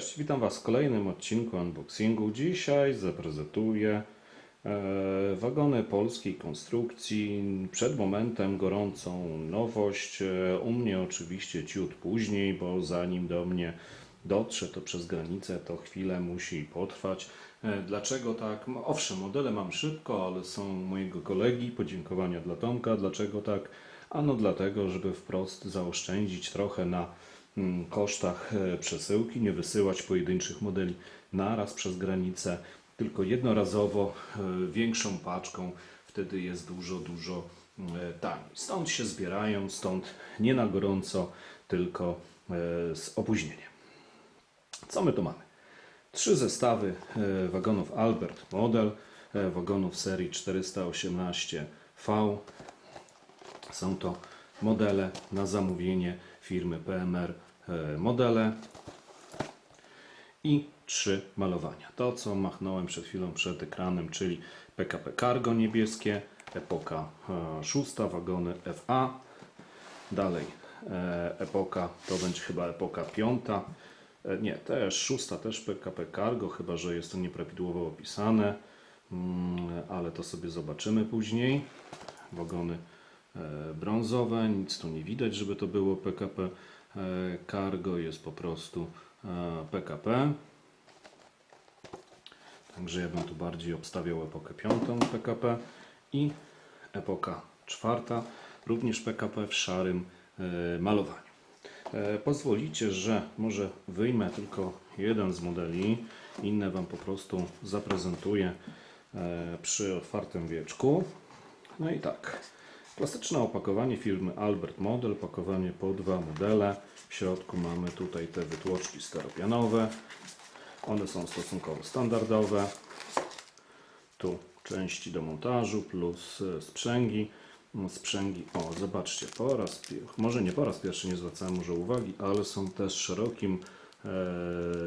Cześć, witam Was w kolejnym odcinku unboxingu. Dzisiaj zaprezentuję e, wagony polskiej konstrukcji. Przed momentem gorącą nowość. E, u mnie oczywiście ciut później, bo zanim do mnie dotrze to przez granicę, to chwilę musi potrwać. E, dlaczego tak? Owszem, modele mam szybko, ale są mojego kolegi. Podziękowania dla Tomka. Dlaczego tak? Ano dlatego, żeby wprost zaoszczędzić trochę na kosztach e, przesyłki, nie wysyłać pojedynczych modeli naraz przez granicę, tylko jednorazowo e, większą paczką, wtedy jest dużo, dużo e, taniej. Stąd się zbierają, stąd nie na gorąco, tylko z opóźnieniem. Co my tu mamy? Trzy zestawy wagonów Albert Model, wagonów serii 418V. Są to modele na zamówienie firmy PMR e, Modele i trzy malowania. To, co machnąłem przed chwilą przed ekranem, czyli PKP Cargo niebieskie, epoka e, szósta, wagony FA. Dalej e, epoka, to będzie chyba epoka piąta. Nie, też szósta, też PKP Cargo, chyba że jest to nieprawidłowo opisane, Mm, ale to sobie zobaczymy później. Wagony brązowe, nic tu nie widać, żeby to było PKP e, Cargo, jest po prostu e, PKP. Także ja bym tu bardziej obstawiał epokę piątą PKP i epoka czwarta, również PKP w szarym e, malowaniu. E, Pozwolicie, że może wyjmę tylko jeden z modeli, inne Wam po prostu zaprezentuję e, przy otwartym wieczku. No i tak, klasyczne opakowanie firmy Albert Model, pakowanie po dwa modele. W środku mamy tutaj te wytłoczki steropianowe. One są stosunkowo standardowe. Tu części do montażu plus e, sprzęgi. No, Sprzęgi, o zobaczcie, po raz może nie po raz pierwszy nie zwracałem może uwagi, ale są też szerokim e,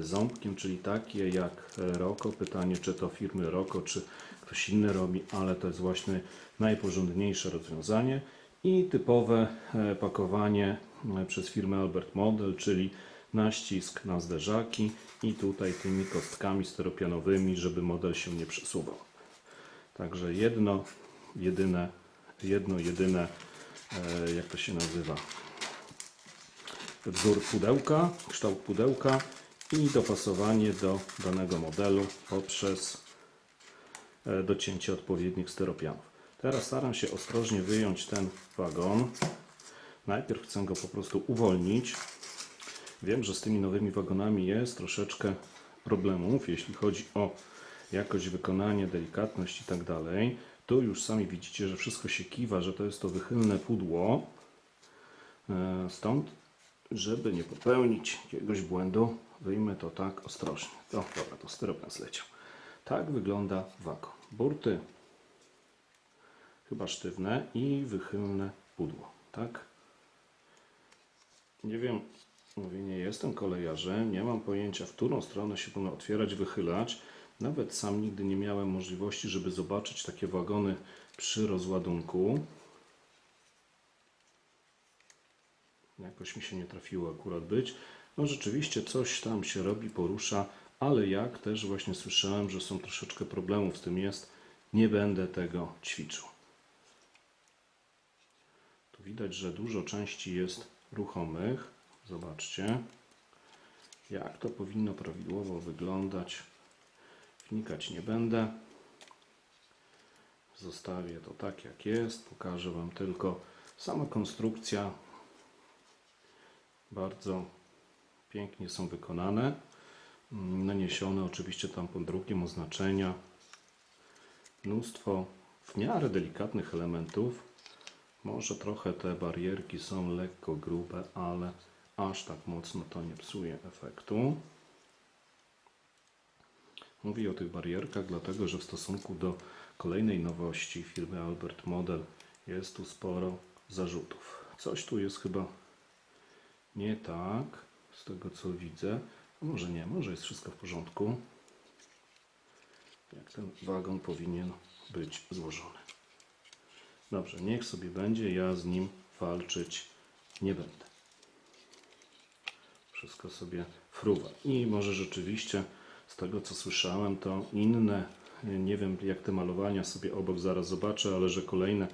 ząbkiem, czyli takie jak Roko. Pytanie, czy to firmy Roko, czy ktoś inny robi, ale to jest właśnie najporządniejsze rozwiązanie. I typowe e, pakowanie e, przez firmę Albert Model, czyli naścisk na zderzaki i tutaj tymi kostkami steropianowymi, żeby model się nie przesuwał. Także jedno, jedyne, jedno, jedyne, e, jak to się nazywa, wzór pudełka, kształt pudełka i dopasowanie do danego modelu poprzez docięcie odpowiednich steropianów. Teraz staram się ostrożnie wyjąć ten wagon. Najpierw chcę go po prostu uwolnić. Wiem, że z tymi nowymi wagonami jest troszeczkę problemów, jeśli chodzi o jakość wykonania, delikatność i tak dalej. Tu już sami widzicie, że wszystko się kiwa, że to jest to wychylne pudło. E, Stąd, żeby nie popełnić jakiegoś błędu, wyjmę to tak ostrożnie. O, dobra, to styropian zleciał. Tak wygląda wagon. Burty chyba sztywne i wychylne pudło, tak? Nie wiem, mówię, nie jestem kolejarzem, nie mam pojęcia, w którą stronę się powinno otwierać, wychylać. Nawet sam nigdy nie miałem możliwości, żeby zobaczyć takie wagony przy rozładunku. Jakoś mi się nie trafiło akurat być. No rzeczywiście coś tam się robi, porusza, ale jak też właśnie słyszałem, że są troszeczkę problemów z tym jest, nie będę tego ćwiczył. Tu widać, że dużo części jest ruchomych. Zobaczcie, jak to powinno prawidłowo wyglądać. Wnikać nie będę. Zostawię to tak jak jest. Pokażę Wam tylko sama konstrukcja. Bardzo pięknie są wykonane. Mm, Naniesione oczywiście tam pod drukiem oznaczenia. Mnóstwo w miarę delikatnych elementów. Może trochę te barierki są lekko grube, ale aż tak mocno to nie psuje efektu. Mówię o tych barierkach, dlatego że w stosunku do kolejnej nowości firmy Albert Model jest tu sporo zarzutów. Coś tu jest chyba nie tak, z tego co widzę. Może nie, może jest wszystko w porządku. Jak ten wagon powinien być złożony. Dobrze, niech sobie będzie, ja z nim walczyć nie będę. wszystko sobie fruwa. I może rzeczywiście z tego co słyszałem, to inne, nie wiem jak te malowania sobie obok zaraz zobaczę, ale że kolejne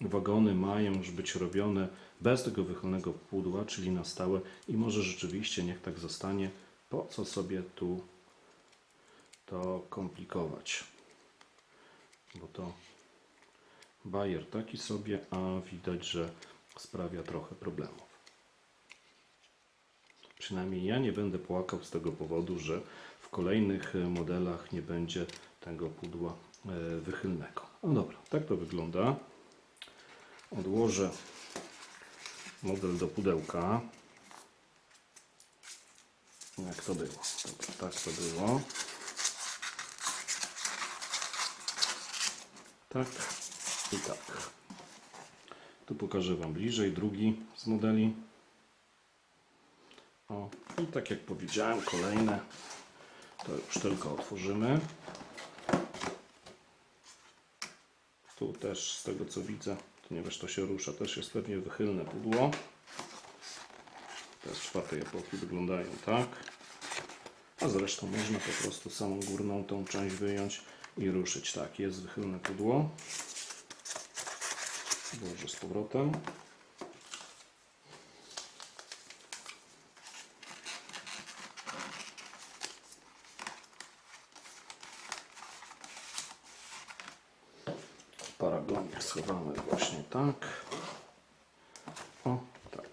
wagony mają już być robione bez tego wychylnego pudła, czyli na stałe i może rzeczywiście niech tak zostanie. Po co sobie tu to komplikować? Bo to bajer taki sobie, a widać, że sprawia trochę problemów. Przynajmniej ja nie będę płakał z tego powodu, że w kolejnych e, modelach nie będzie tego pudła e, wychylnego. No dobra, tak to wygląda. Odłożę model do pudełka. Jak to było? Dobra, tak to było. Tak i tak. Tu pokażę Wam bliżej drugi z modeli. O, i tak jak powiedziałem, kolejne to już tylko otworzymy. Tu też z tego co widzę, to nie wiesz, to się rusza, też jest pewnie wychylne pudło. Z czwartej epoki wyglądają tak. A zresztą można po prostu samą górną tą część wyjąć i ruszyć. Tak, jest wychylne pudło. Włożę z powrotem. Paragonie schowamy właśnie tak.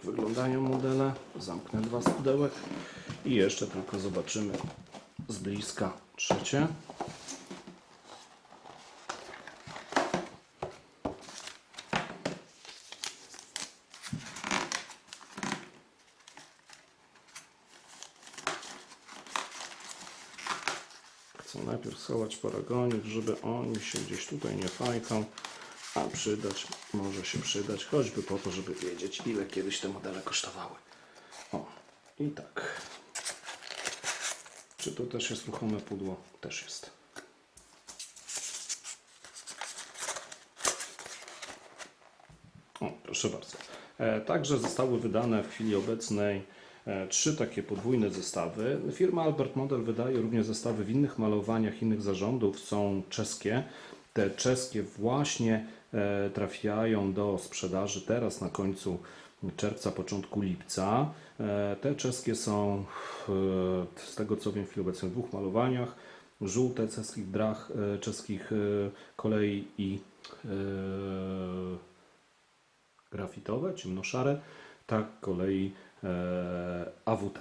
Tak wyglądają modele. Zamknę dwa z i jeszcze tylko zobaczymy z bliska trzecie. Chcę najpierw schować paragonów, żeby oni się gdzieś tutaj nie fajką, a przydać może się przydać, choćby po to, żeby wiedzieć, ile kiedyś te modele kosztowały. O, i tak. Czy tu też jest ruchome pudło? Też jest. O, proszę bardzo. E, Także zostały wydane w chwili obecnej e, trzy takie podwójne zestawy. Firma Albert Model wydaje również zestawy w innych malowaniach, innych zarządów, są czeskie. Te czeskie właśnie trafiają do sprzedaży teraz na końcu czerwca, początku lipca. E, Te czeskie są w- z tego co wiem w chwili obecnej w dwóch malowaniach. Żółte czeskich drach, e, czeskich e, kolei i e, grafitowe, ciemnoszare, tak kolei e, AWT.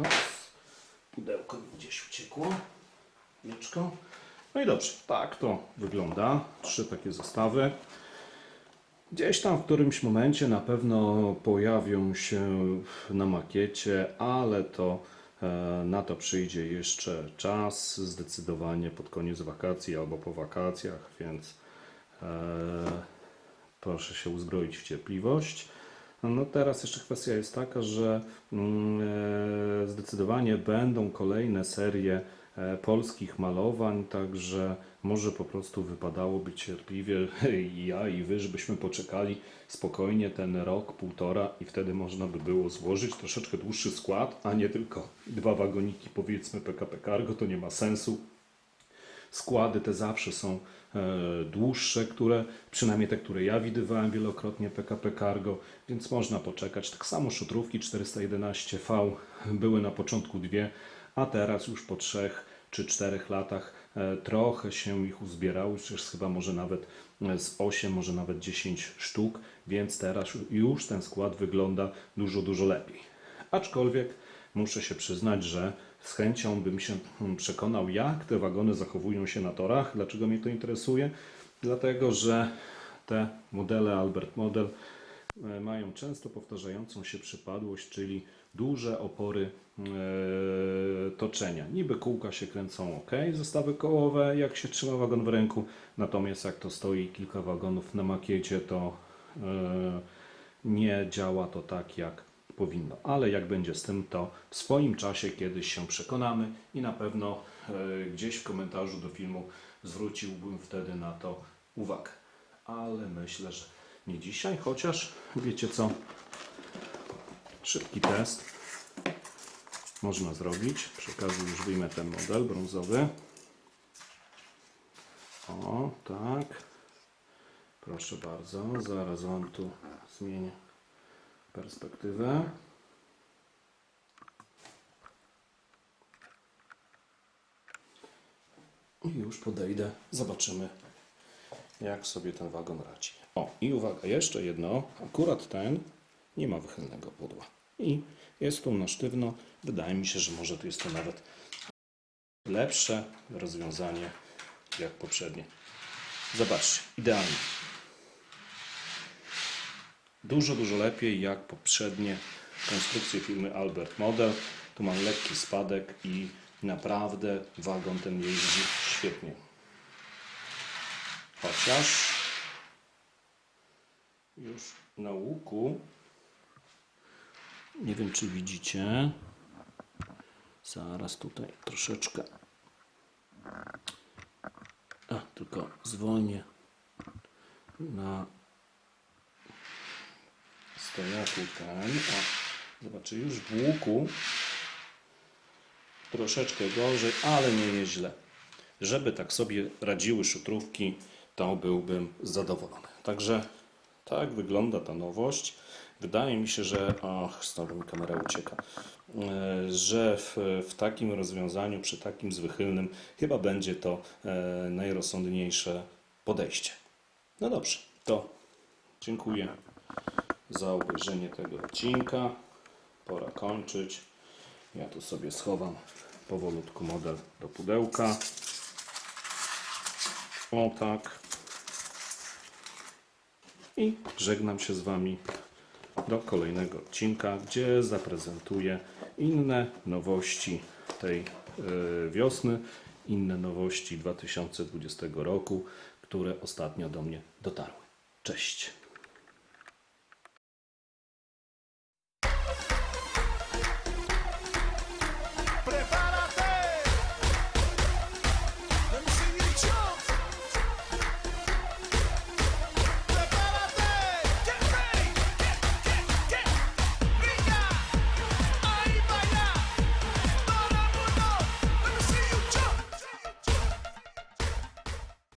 Ops, pudełko mi gdzieś uciekło. Mieczko. No i dobrze, tak to wygląda. Trzy takie zestawy. Gdzieś tam w którymś momencie na pewno pojawią się na makiecie, ale to e, na to przyjdzie jeszcze czas, zdecydowanie pod koniec wakacji albo po wakacjach, więc e, proszę się uzbroić w cierpliwość. No teraz jeszcze kwestia jest taka, że mm, e, zdecydowanie będą kolejne serie polskich malowań, także może po prostu wypadałoby cierpliwie i ja i wy, żebyśmy poczekali spokojnie ten rok, półtora i wtedy można by było złożyć troszeczkę dłuższy skład, a nie tylko dwa wagoniki powiedzmy PKP Cargo, to nie ma sensu. Składy te zawsze są e, dłuższe, które, przynajmniej te, które ja widywałem wielokrotnie PKP Cargo, więc można poczekać. Tak samo szutrówki 411V były na początku dwie, a teraz już po trzech czy czterech latach e, trochę się ich uzbierało, już jest chyba może nawet e, z 8, może nawet 10 sztuk, więc teraz już ten skład wygląda dużo, dużo lepiej. Aczkolwiek muszę się przyznać, że z chęcią bym się mm, przekonał, jak te wagony zachowują się na torach. Dlaczego mnie to interesuje? Dlatego, że te modele Albert Model mają często powtarzającą się przypadłość, czyli duże opory e, toczenia. Niby kółka się kręcą ok, zestawy kołowe, jak się trzyma wagon w ręku, natomiast jak to stoi kilka wagonów na makiecie, to e, nie działa to tak, jak powinno. Ale jak będzie z tym, to w swoim czasie kiedyś się przekonamy i na pewno e, gdzieś w komentarzu do filmu zwróciłbym wtedy na to uwagę. Ale myślę, że nie dzisiaj, chociaż wiecie co, szybki test można zrobić. Przy okazji już wyjmę ten model brązowy. O, tak. Proszę bardzo, zaraz Wam tu zmienię perspektywę. I już podejdę, zobaczymy jak sobie ten wagon radzi. O, i uwaga, jeszcze jedno, akurat ten nie ma wychylnego pudła. I jest tu na sztywno, wydaje mi się, że może tu jest to nawet lepsze rozwiązanie jak poprzednie. Zobaczcie, idealnie. Dużo, dużo lepiej jak poprzednie konstrukcje firmy Albert Model. Tu mam lekki spadek i naprawdę wagon ten jeździ świetnie. Chociaż już na łuku nie wiem czy widzicie zaraz tutaj troszeczkę a tylko zwolnię na stojaku ten o, zobaczcie już w łuku troszeczkę gorzej, ale nie jest źle. Żeby tak sobie radziły szutrówki, to byłbym zadowolony. Także tak wygląda ta nowość. Wydaje mi się, że. Och, znowu mi kamera ucieka. e, Że w, w takim rozwiązaniu, przy takim zwychylnym, chyba będzie to e, najrozsądniejsze podejście. No dobrze, to dziękuję za obejrzenie tego odcinka. Pora kończyć. Ja tu sobie schowam powolutku model do pudełka. O tak. I żegnam się z Wami do kolejnego odcinka, gdzie zaprezentuję inne nowości tej e, wiosny, inne nowości 2020 roku, które ostatnio do mnie dotarły. Cześć.